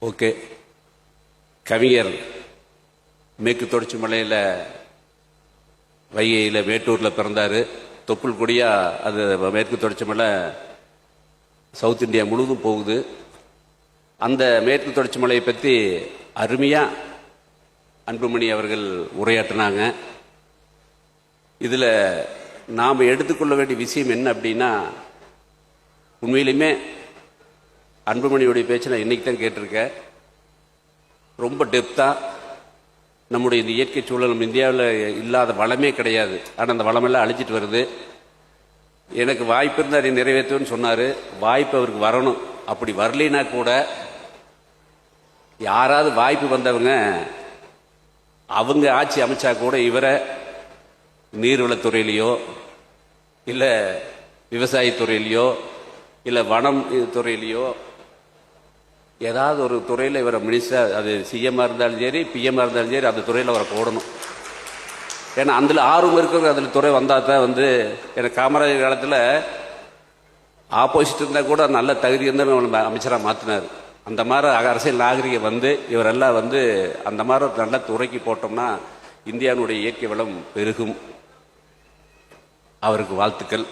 Okay. கவிஞர் மேற்கு தொடர்ச்சி மலையில் வைகையில் மேட்டூரில் பிறந்தார். தொப்புள் கொடியாக அது மேற்கு தொடர்ச்சி மலை சவுத் இந்தியா முழுவதும் போகுது. அந்த மேற்கு தொடர்ச்சி மலையை பற்றி அருமையாக அன்புமணி அவர்கள் உரையாற்றினாங்க. இதில் நாம் எடுத்துக்கொள்ள வேண்டிய விஷயம் என்ன அப்படின்னா உண்மையிலுமே அன்புமணியுடைய பேச்சு நான் இன்னைக்கு தான் கேட்டிருக்கேன். ரொம்ப டெப்த்தாக நம்முடைய இந்த இயற்கை சூழல் நம்ம இந்தியாவில் இல்லாத வளமே கிடையாது. ஆனால் அந்த வளமெல்லாம் அழிச்சிட்டு வருது. எனக்கு வாய்ப்பு இருந்தால் அதை நிறைவேற்றுவேன்னு சொன்னார். வாய்ப்பு அவருக்கு வரணும். அப்படி வரலைன்னா கூட யாராவது வாய்ப்பு வந்தவங்க அவங்க ஆட்சி அமைச்சா கூட இவரை நீர்வளத்துறையிலையோ இல்லை விவசாயத்துறையிலையோ இல்லை வனம் துறையிலையோ ஏதாவது ஒரு துறையில் இவரை மினிஸ்டர் அது சிஎம்மாக இருந்தாலும் சரி பிஎம்மாக இருந்தாலும் சரி அந்த துறையில் அவரை போடணும். ஏன்னா அதில் ஆர்வம் இருக்கிறவங்க அதில் துறை வந்தால் தான் வந்து எனக்கு காமராஜர் காலத்தில் ஆப்போசிட் இருந்தால் கூட நல்ல தகுதி இருந்தால் நம்மளை அமைச்சராக மாற்றினார் அந்த மாதிரி அரசியல் நாகரிகம் வந்து இவரெல்லாம் வந்து அந்த மாதிரி நல்ல துறைக்கு போட்டோம்னா இந்தியாவினுடைய இயற்கை வளம் பெருகும். அவருக்கு வாழ்த்துக்கள்.